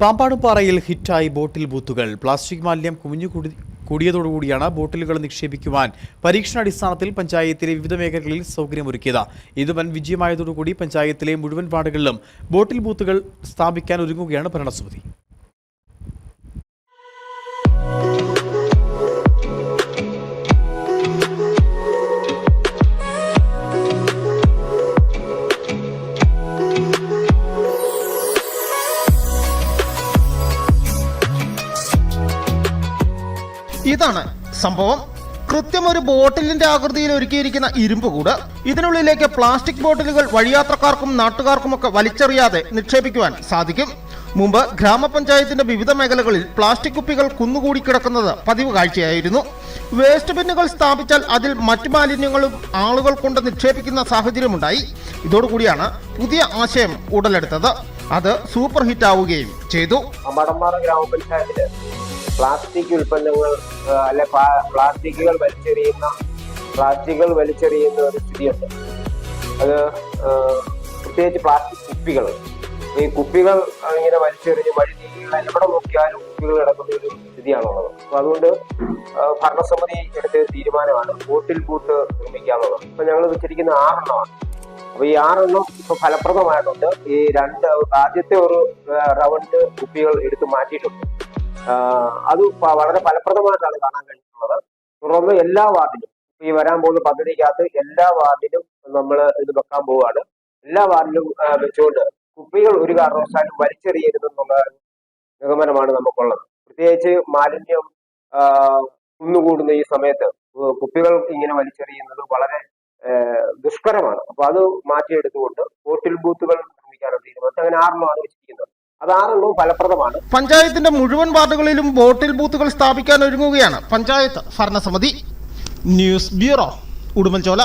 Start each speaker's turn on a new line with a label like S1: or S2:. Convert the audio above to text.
S1: പാമ്പാടുംപാറയിൽ ഹിറ്റായി ബോട്ടിൽ ബൂത്തുകൾ. പ്ലാസ്റ്റിക് മാലിന്യം കുമിഞ്ഞു കൂടി കൂടിയതോടുകൂടിയാണ് ബോട്ടിലുകൾ നിക്ഷേപിക്കുവാൻ പരീക്ഷണാടിസ്ഥാനത്തിൽ പഞ്ചായത്തിലെ വിവിധ മേഖലകളിൽ സൗകര്യമൊരുക്കിയത്. ഇത് വൻ വിജയമായതോടുകൂടി പഞ്ചായത്തിലെ മുഴുവൻ വാർഡുകളിലും ബോട്ടിൽ ബൂത്തുകൾ സ്ഥാപിക്കാൻ ഒരുങ്ങുകയാണ് ഭരണസമിതി.
S2: ഇതാണ് സംഭവം. കൃത്യം ഒരു ബോട്ടിലിന്റെ ആകൃതിയിൽ ഒരുക്കിയിരിക്കുന്ന ഇരുമ്പ് കൂട്. ഇതിനുള്ളിലേക്ക് പ്ലാസ്റ്റിക് ബോട്ടിലുകൾ വഴിയാത്രക്കാർക്കും നാട്ടുകാർക്കുമൊക്കെ വലിച്ചെറിയാതെ നിക്ഷേപിക്കുവാൻ സാധിക്കും. മുമ്പ് ഗ്രാമപഞ്ചായത്തിന്റെ വിവിധ മേഖലകളിൽ പ്ലാസ്റ്റിക് കുപ്പികൾ കുന്നുകൂടി കിടക്കുന്നത് പതിവ് കാഴ്ചയായിരുന്നു. വേസ്റ്റ് ബിന്നുകൾ സ്ഥാപിച്ചാൽ അതിൽ മറ്റു മാലിന്യങ്ങളും ആളുകൾ കൊണ്ട് നിക്ഷേപിക്കുന്ന സാഹചര്യമുണ്ടായി. ഇതോടുകൂടിയാണ് പുതിയ ആശയം ഉടലെടുത്തത്. അത് സൂപ്പർ ഹിറ്റ് ആവുകയും ചെയ്തു
S3: ഗ്രാമപഞ്ചായത്തിൽ പ്ലാസ്റ്റിക് ഉൽപ്പന്നങ്ങൾ അല്ല പ്ലാസ്റ്റിക്കുകൾ വലിച്ചെറിയുന്ന പ്ലാസ്റ്റിക്കുകൾ വലിച്ചെറിയുന്ന ഒരു സ്ഥിതിയുണ്ട്. അത് പ്രത്യേകിച്ച് പ്ലാസ്റ്റിക് കുപ്പികൾ. ഈ കുപ്പികൾ ഇങ്ങനെ വലിച്ചെറിഞ്ഞ് വഴി എവിടെ നോക്കിയാലും കുപ്പികൾ കിടക്കുന്ന ഒരു സ്ഥിതിയാണുള്ളത്. അപ്പൊ അതുകൊണ്ട് ഭരണസമിതി എടുത്ത തീരുമാനമാണ് ബോട്ടിൽ ബൂട്ട് നിർമ്മിക്കാന്നുള്ളത് ഇപ്പൊ ഞങ്ങൾ വെച്ചിരിക്കുന്ന ആറെണ്ണമാണ്. അപ്പൊ ഈ ആറെണ്ണം ഇപ്പൊ ഫലപ്രദമായിട്ടുണ്ട്. ഈ രണ്ട് ആദ്യത്തെ ഒരു റൗണ്ട് കുപ്പികൾ എടുത്ത് മാറ്റിയിട്ടുണ്ട്. അത് വളരെ ഫലപ്രദമായിട്ടാണ് കാണാൻ കഴിഞ്ഞിട്ടുള്ളത്. തുടർന്ന് എല്ലാ വാർഡിലും ഈ വരാൻ പോകുന്ന പദ്ധതിക്കകത്ത് എല്ലാ വാർഡിലും നമ്മൾ ഇത് വെക്കാൻ പോവുകയാണ്. എല്ലാ വാർഡിലും വെച്ചുകൊണ്ട് കുപ്പികൾ ഒരു കാരണവശാലും വലിച്ചെറിയരുതെന്നുള്ള നിഗമനമാണ് നമുക്കുള്ളത്. പ്രത്യേകിച്ച് മാലിന്യം കുന്നുകൂടുന്ന ഈ സമയത്ത് കുപ്പികൾ ഇങ്ങനെ വലിച്ചെറിയുന്നത് വളരെ ദുഷ്കരമാണ്. അപ്പൊ അത് മാറ്റിയെടുത്തുകൊണ്ട് ഹോട്ടൽ ബൂത്തുകൾ നിർമ്മിക്കാനുള്ള തീരുമാനത്തിൽ അങ്ങനെ ആറെണ്ണമാണ് വെച്ചിരിക്കുന്നത് അത് ആറെണ്ണവും ഫലപ്രദമാണ്.
S2: പഞ്ചായത്തിന്റെ മുഴുവൻ വാർഡുകളിലും ബോട്ടിൽ ബൂത്തുകൾ സ്ഥാപിക്കാൻ ഒരുങ്ങുകയാണ് പഞ്ചായത്ത് ഭരണസമിതി. News bureau Udumbanchola.